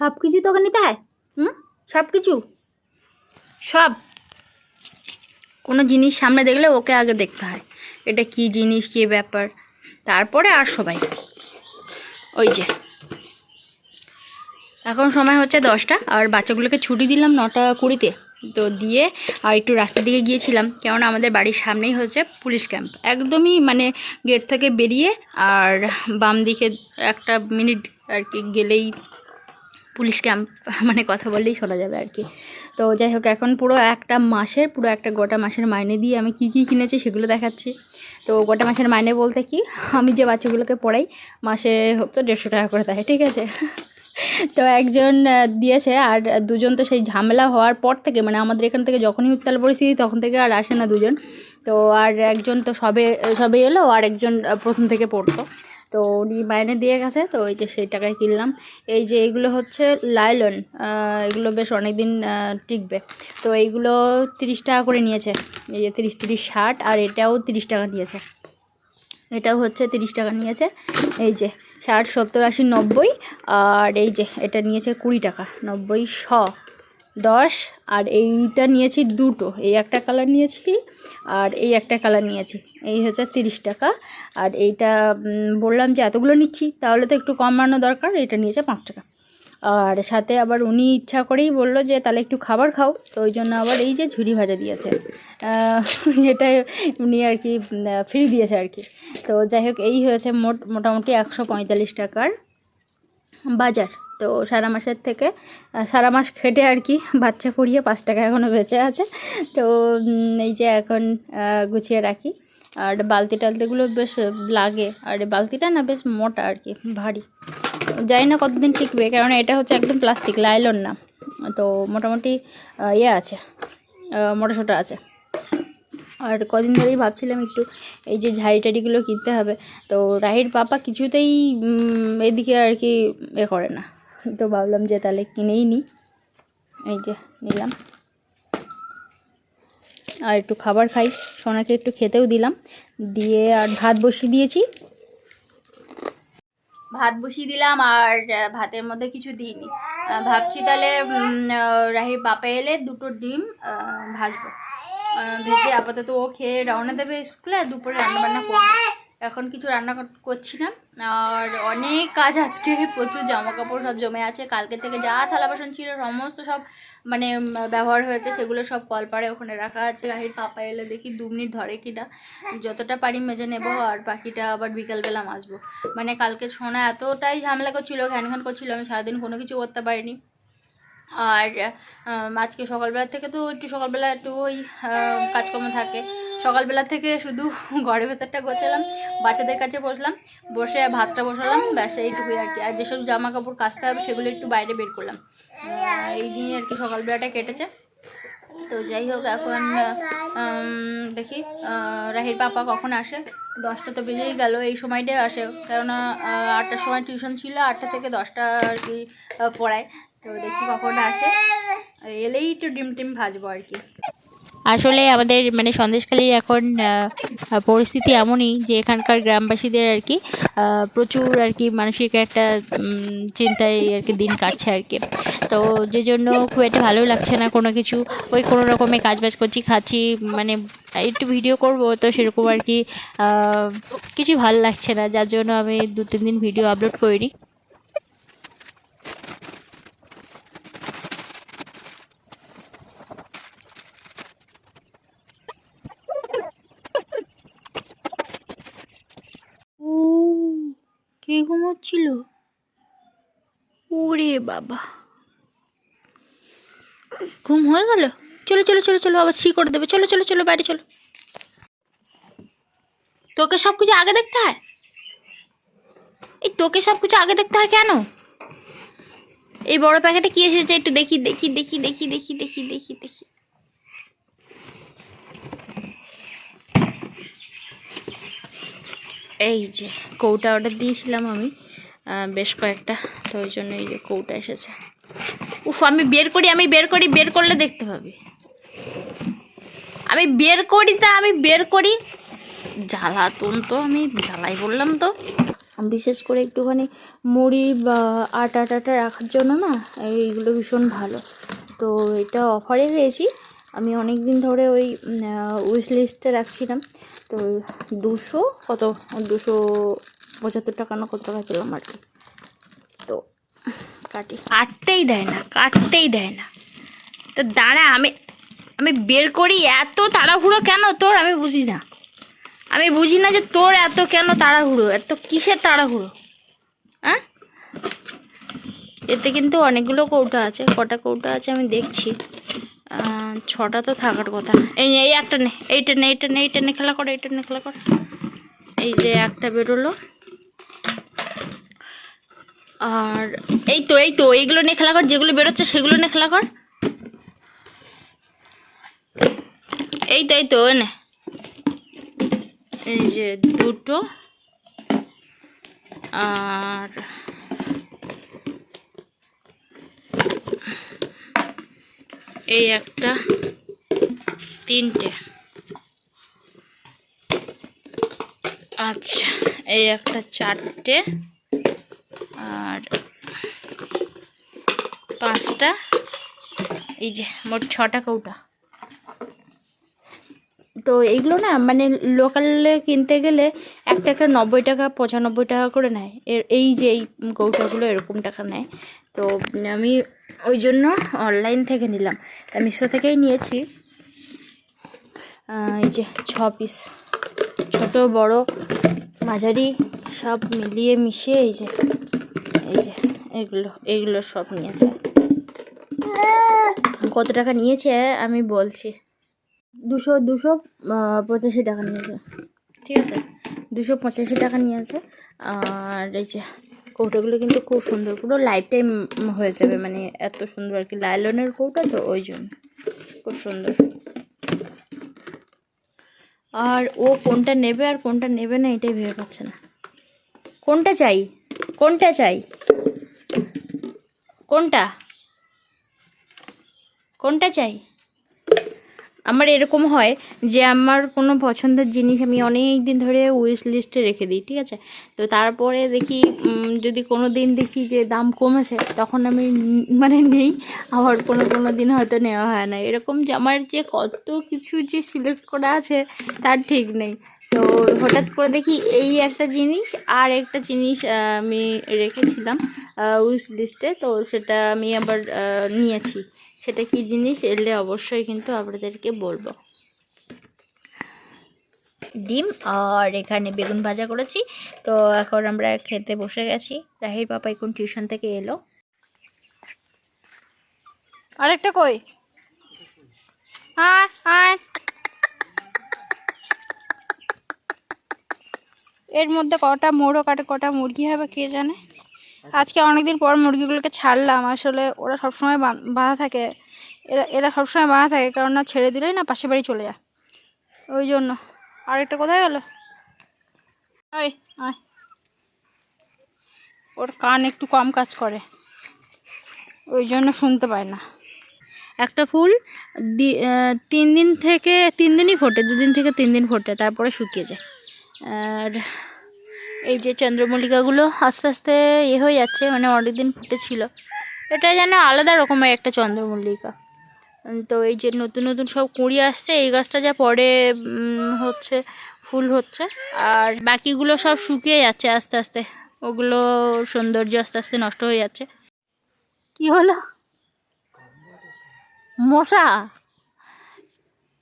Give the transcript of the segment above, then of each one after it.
সব কিছু তোকে নিতে হয়? হুম? সব কিছু? সব? কোনো জিনিস সামনে দেখলে ওকে আগে দেখতে হয়। এটা কি জিনিস, কী ব্যাপার? তারপরে আর সবাই। ওই যে। এখন সময় হচ্ছে দশটা, আর বাচ্চাগুলোকে ছুটি দিলাম নটা কুড়িতে। তো দিয়ে আর একটু রাস্তার দিকে গিয়েছিলাম, কেননা আমাদের বাড়ির সামনেই হচ্ছে পুলিশ ক্যাম্প। একদমই মানে গেট থেকে বেরিয়ে আর বাম দিকে একটা মিনিট আর কি গেলেই পুলিশ ক্যাম্প মানে কথা বললেই শোনা যাবে আর কি। তো যাই হোক, এখন পুরো একটা মাসের, পুরো একটা গোটা মাসের মাইনে দিয়ে আমি কি কি কিনেছি সেগুলো দেখাচ্ছি। তো গোটা মাসের মাইনে বলতে কি, আমি যে বাচ্চাগুলোকে পড়াই, মাসে হচ্ছে দেড়শো টাকা করে দেয়, ঠিক আছে? তো একজন দিয়েছে আর দুজন তো সেই ঝামেলা হওয়ার পর থেকে মানে আমাদের এখান থেকে যখনই উত্তাল পরিস্থিতি, তখন থেকে আর আসে না দুজন। তো আর একজন তো সবে সবে এলো, আর একজন প্রথম থেকে পড়তো। তো উনি মাইনে দিয়ে গেছে, তো এই যে সেই টাকায় কিনলাম। এই যে এইগুলো হচ্ছে লাইলন এগুলো বেশ অনেক দিন টিকবে। তো এইগুলো তিরিশ টাকা করে নিয়েছে। এই যে তিরিশ তিরিশ, ষাট, আর এটাও তিরিশ টাকা নিয়েছে। এটাও হচ্ছে তিরিশ টাকা নিয়েছে। এই যে ষাট, সত্তর, আশি, নব্বই, আর এই যে এটা নিয়েছে কুড়ি টাকা, নব্বই, শ। দশ, আর এইটা নিয়েছি দুটো। এই একটা কালার নিয়েছি, আর এই একটা কালার নিয়েছি। এই হচ্ছে তিরিশ টাকা। আর এইটা বললাম যে এতগুলো নিচ্ছি, তাহলে তো একটু কমানো দরকার। এটা নিয়েছে পাঁচ টাকা। আর সাথে আবার উনি ইচ্ছা করেই বলল যে, তাহলে একটু খাবার খাও। তো ওই জন্য আবার এই যে ঝুড়ি ভাজা দিয়েছে। এটা উনি আর কি ফ্রি দিয়েছে আর কি। তো যাই হোক, এই হয়েছে মোট, মোটামুটি একশো পঁয়তাল্লিশ টাকার বাজার। তো সারা মাসের থেকে সারা মাস খেটে আর কি বাচ্চা পড়িয়ে পাঁচ টাকা এখনও বেঁচে আছে। তো এই যে এখন গুছিয়ে রাখি। আর বালতি টালতিগুলো বেশ লাগে। আর বালতিটা না বেশ মোটা আর কি ভারী। জানি না কতদিন টিকবে কারণ এটা হচ্ছে একদম প্লাস্টিক লাইলন না। তো মোটামুটি ইয়ে আছে আহ, মোটা সোটা আছে। আর কদিন ধরেই ভাবছিলাম একটু এই যে ঝাড়ি টাড়িগুলো কিনতে হবে। তো রাহির পাপা কিছুতেই এদিকে আর কি এ করে না। তো ভাবলাম যে তাহলে কিনেই নিই এই যে নিলাম। আর একটু খাবার খাই। সোনাকে একটু খেতেও দিলাম। দিয়ে আর ভাত বসিয়ে দিয়েছি। ভাত বসিয়ে দিলাম আর ভাতের মধ্যে কিছু দিইনি। ভাবছি তাহলে রাহির বাপা এলে দুটো ডিম ভাজবো। ভেজে আপাতত ও খেয়ে রওনা দেবে স্কুলে দুপুরে রান্না বান্না করব। এখন কিছু রান্না কর- করছি না। আর অনেক কাজ আজকে, প্রচুর জামা কাপড় সব জমে আছে। কালকে থেকে যা থালা বাসন ছিল, সমস্ত সব মানে ব্যবহার হয়েছে, সেগুলো সব কলপারে ওখানে রাখা আছে। রাহির পাপা এলে দেখি দু মিনিট ধরে কিনা। যতটা পারি মেজে নেব, আর বাকিটা আবার বিকালবেলা মাজবো। মানে কালকে সোনা এতটাই ঝামেলা করছিল ঘ্যান ঘ্যান করছিল, আমি সারাদিন কোনো কিছু করতে পারিনি। আর আজকে সকালবেলা থেকে তো একটু সকালবেলা একটু ওই কাজকর্ম থাকে। সকালবেলা থেকে শুধু ঘরের ভেতরটা গোছালাম, বাচ্চাদের কাছে বসলাম, বসে ভাতটা বসালাম, ব্যাস এইটুকুই আর কি। আর যেসব জামা কাপড় কাচতে হবে সেগুলো একটু বাইরে বের করলাম। এই দিনই আর কি সকালবেলাটা কেটেছে। তো যাই হোক, এখন দেখি রাহির পাপা কখন আসে? দশটা তো বেজেই গেল, এই সময়টাই আসে। কেননা আটটার সময় টিউশন ছিল, আটটা থেকে দশটা আর কি পড়ায়। তো কখন আসে। এলেই একটু ডিম টিম ভাজবো আর কি। আসলে আমাদের মানে সন্দেশখালীর এখন পরিস্থিতি এমনই যে এখানকার গ্রামবাসীদের আর কি প্রচুর আর কি মানসিক একটা চিন্তায় আর কি দিন কাটছে আর কি। তো যে জন্য খুব একটা ভালো লাগছে না কোনো কিছু। ওই কোনো রকমে কাজ বাজ করছি, খাচ্ছি মানে একটু ভিডিও করব, তো সেরকম আর কি কিছু ভালো লাগছে না। যার জন্য আমি দু তিন দিন ভিডিও আপলোড করিনি ও কে ঘুমোচ্ছিল? ওরে বাবা। ঘুম হয়ে গেল? চলো চলো চলো চলো আবার ছি করে দেবে। চলো চলো চলো, বাইরে চলো। তোকে সব কিছু আগে দেখতে হয়? এই তোকে সব কিছু আগে দেখতে হয় কেন? এই বড় প্যাকেটে কি এসেছে একটু দেখি দেখি দেখি দেখি দেখি দেখি দেখি দেখি। এই যে কৌটা অর্ডার দিয়েছিলাম আমি বেশ কয়েকটা, তো ওই জন্য এই যে কৌটা এসেছে। উফ, আমি বের করি, আমি বের করি, বের করলে দেখতে পাবি। আমি বের করি তা, আমি বের করি। জ্বালাতুন তো আমি, জ্বালাই বললাম তো। বিশেষ করে একটুখানি মুড়ি বা আটা টাটা রাখার জন্য না, এইগুলো ভীষণ ভালো। তো এটা অফারে পেয়েছি। আমি অনেক দিন ধরে ওই উইশ লিস্টে রাখছিলাম। তো দুশো কত? দুশো পঁচাত্তর টাকা না কত টাকা পেলাম আর কি। তো কাটি। কাটতেই দেয় না, কাটতেই দেয় না। তো দাঁড়া, আমি আমি বের করি এত তাড়াহুড়ো কেন তোর? আমি বুঝি না। আমি বুঝি না যে তোর এত কেন তাড়াহুড়ো? এত কিসের তাড়াহুড়ো? হ্যাঁ এতে কিন্তু অনেকগুলো কৌটা আছে, কটা কৌটা আছে আমি দেখছি। ছটা তো থাকার কথা। এই এই একটা নে, এইটা নে এইটা নে এইটা নে, খেলা কর, এইটা নে, খেলা কর। এই যে একটা বেরোলো। আর এই তো এই তো, এইগুলো নিয়ে খেলা কর, যেগুলো বেরোচ্ছে সেগুলো নিয়ে খেলা কর। এই তো এই তো এনে এই যে দুটো। আর এই একটা, তিনটে। আচ্ছা এই একটা চারটে আর পাঁচটা। এই যে, মোট ছটা কৌটা। তো এইগুলো না মানে লোকালে কিনতে গেলে একটা একটা নব্বই টাকা, পঁচানব্বই টাকা করে নেয়। এর, এই যে এই কৌটাগুলো এরকম টাকা নেয়। তো আমি ওই জন্য অনলাইন থেকে নিলাম। তা মিশো থেকেই নিয়েছি। এই যে ছ পিস ছোট, বড়, মাঝারি, সব মিলিয়ে মিশিয়ে এই যে এই যে, এগুলো এগুলো সব নিয়েছে। কত টাকা নিয়েছে আমি বলছি। দুশো দুশো পঁচাশি টাকা নিয়েছে। ঠিক আছে? দুশো পঁচাশি টাকা নিয়েছে। আর এই যে কৌটাগুলো কিন্তু খুব সুন্দর। পুরো লাইফ টাইম হয়ে যাবে মানে এত সুন্দর আর কি। লাইলনের কৌটা তো ওই জন্য। খুব সুন্দর। আর ও কোনটা নেবে আর কোনটা নেবে না, এটাই ভেবে পাচ্ছে না। কোনটা চাই? কোনটা চাই? কোনটা? কোনটা চাই? আমার এরকম হয় যে আমার কোনো পছন্দের জিনিস আমি অনেক দিন ধরে উইশ লিস্টে রেখে দিই, ঠিক আছে? তো তারপরে দেখি যদি কোনো দিন দেখি যে দাম কমেছে, তখন আমি মানে নেই, আবার কোনো কোনো দিন হয়তো নেওয়া হয় না। এরকম যে আমার যে কত কিছু যে সিলেক্ট করা আছে, তার ঠিক নেই। তো হঠাৎ করে দেখি এই একটা জিনিস আর একটা জিনিস আমি রেখেছিলাম উইশ লিস্টে তো সেটা আমি আবার নিয়েছি। সেটা কি জিনিস? এলে অবশ্যই কিন্তু আপনাদেরকে বলব। ডিম আর এখানে বেগুন ভাজা করেছি। তো এখন আমরা খেতে বসে গেছি। রাহির পাপা এখন টিউশন থেকে এলো। আরেকটা কই? হ্যাঁ হ্যাঁ এর মধ্যে কটা মোড়ো কাটে কটা মুরগি হবে কে জানে? আজকে অনেকদিন পর মুরগিগুলোকে ছাড়লাম, আসলে ওরা সবসময় বাঁধা থাকে। এরা এরা সবসময় বাঁধা থাকে, কারণ না ছেড়ে দিলেই না পাশে বাড়ি চলে যায়। ওই জন্য। আরেকটা কোথায় গেল? ওই আয়। ওর কান একটু কম কাজ করে। ওই জন্য শুনতে পায় না। একটা ফুল তিন দিন থেকে, তিন দিনই ফোটে, দুদিন থেকে তিন দিন ফোটে, তারপরে শুকিয়ে যায়। আর এই যে চন্দ্রমল্লিকাগুলো আস্তে আস্তে এ হয়ে যাচ্ছে মানে অনেক দিন ফুটেছিল। এটা যেন আলাদা রকমের একটা চন্দ্রমল্লিকা। তো এই যে নতুন নতুন সব কুঁড়ি আসছে, এই গাছটা যা পরে হচ্ছে, ফুল হচ্ছে। আর বাকিগুলো সব শুকিয়ে যাচ্ছে আস্তে আস্তে। ওগুলো সৌন্দর্য আস্তে আস্তে নষ্ট হয়ে যাচ্ছে। কি হলো? মশা!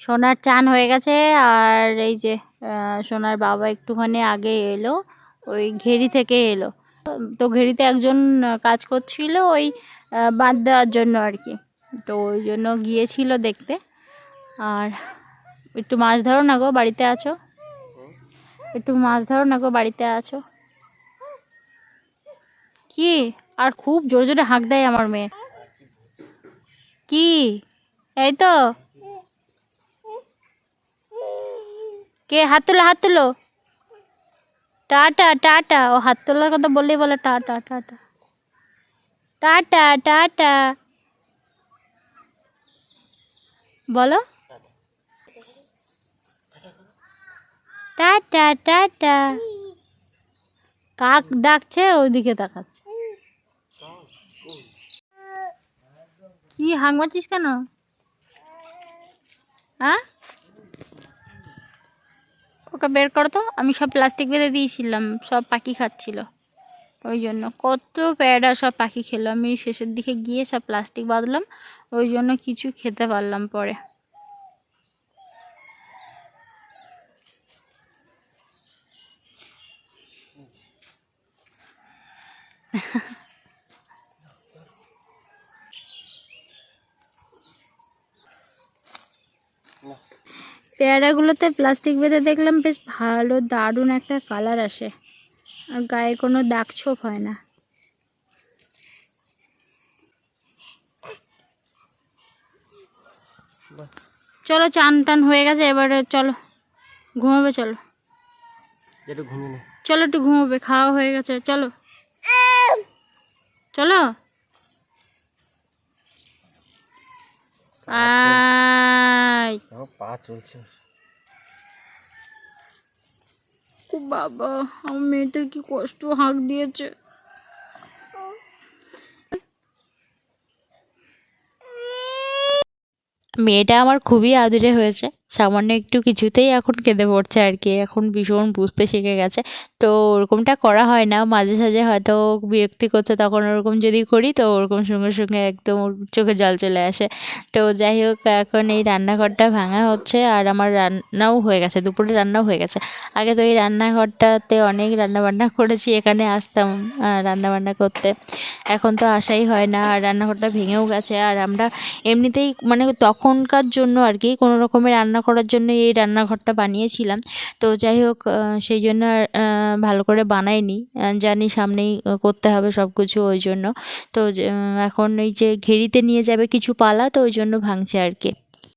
সোনার চান হয়ে গেছে, আর এই যে সোনার বাবা একটুখানি আগে এলো। ওই ঘেরি থেকে এলো। তো ঘেরিতে একজন কাজ করছিল ওই বাঁধ দেওয়ার জন্য আর কি। তো ওই জন্য গিয়েছিল দেখতে। আর একটু মাছ ধরো না গো, বাড়িতে আছো? একটু মাছ ধরো না গো, বাড়িতে আছো? কি? আর খুব জোরে জোরে হাঁক দেয় আমার মেয়ে। কি? এই তো। কে হাত তোলো হাত তোলো। Tata tata. ও হাত তোলার কথা বললেই বলে টাটা টাটা। Tata tata. বলো। Tata tata. কাক ডাকছে, ওইদিকে তাকাচ্ছে। কি হাঙ্গাচ্ছিস কেন? হ্যাঁ ওকে বের করো তো। আমি সব প্লাস্টিক বেঁধে দিয়েছিলাম, সব পাখি খাচ্ছিল। ওই জন্য কত প্যাডা সব পাখি খেলো। আমি শেষের দিকে গিয়ে সব প্লাস্টিক বাঁধলাম, ওই জন্য কিছু খেতে পারলাম পরে। পেয়ারাগুলোতে প্লাস্টিক বেঁধে দেখলাম বেশ ভালো দারুণ একটা কালার আসে। আর গায়ে কোনো দাগ ছোপ হয় না। চলো চান টান হয়ে গেছে এবারে চলো ঘুমাবে চলো। চলো একটু ঘুমাবে খাওয়া হয়ে গেছে চলো। চলো। আয়। পা চলছে। ও বাবা আমার মেয়েটার কি কষ্ট হাঁক দিয়েছে। মেয়েটা আমার খুবই আদুরে হয়েছে। সামান্য একটু কিছুতেই এখন কেঁদে পড়ছে আর কি। এখন ভীষণ বুঝতে শিখে গেছে। তো ওরকমটা করা হয় না। মাঝে সাঝে হয়তো বিরক্তি করছে, তখন ওরকম যদি করি তো ওরকম সঙ্গে সঙ্গে একদম চোখে জল চলে আসে। তো যাই হোক, এখন এই রান্নাঘরটা ভাঙা হচ্ছে আর আমার রান্নাও হয়ে গেছে, দুপুরে রান্নাও হয়ে গেছে। আগে তো এই রান্নাঘরটাতে অনেক রান্নাবান্না করেছি, এখানে আসতাম রান্নাবান্না করতে। এখন তো আসাই হয় না, আর রান্নাঘরটা ভেঙেও গেছে। আর আমরা এমনিতেই মানে তখনকার জন্য আর কি কোনো রকমের রান্না করার জন্য এই রান্নাঘরটা বানিয়েছিলাম। তো যাই হোক সেই জন্য ভালো করে বানাইনি। জানি সামনেই করতে হবে সব কিছু ওই জন্য। তো এখন ওই যে ঘেরিতে নিয়ে যাবে কিছু পালা, তো ওই জন্য ভাঙছে আর কি।